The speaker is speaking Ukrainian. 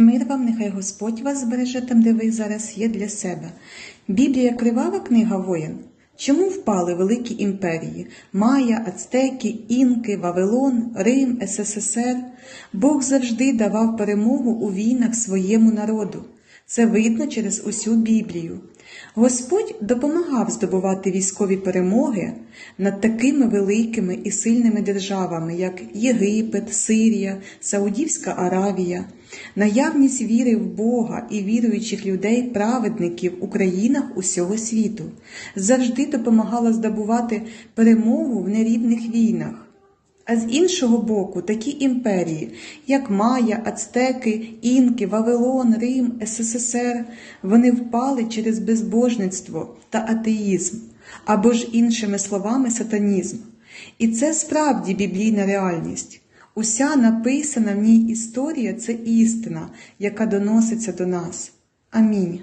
Мир вам, нехай Господь вас збереже там, де ви зараз є для себе. Біблія кривава книга воїн. Чому впали великі імперії Майя, Ацтеки, Інки, Вавилон, Рим, СССР? Бог завжди давав перемогу у війнах своєму народу. Це видно через усю Біблію. Господь допомагав здобувати військові перемоги над такими великими і сильними державами, як Єгипет, Сирія, Саудівська Аравія. Наявність віри в Бога і віруючих людей, праведників у країнах усього світу завжди допомагала здобувати перемогу в нерівних війнах. А з іншого боку, такі імперії, як Майя, Ацтеки, Інки, Вавилон, Рим, СССР, вони впали через безбожництво та атеїзм, або ж іншими словами сатанізм. І це справді біблійна реальність. Уся написана в ній історія це істина, яка доноситься до нас. Амінь.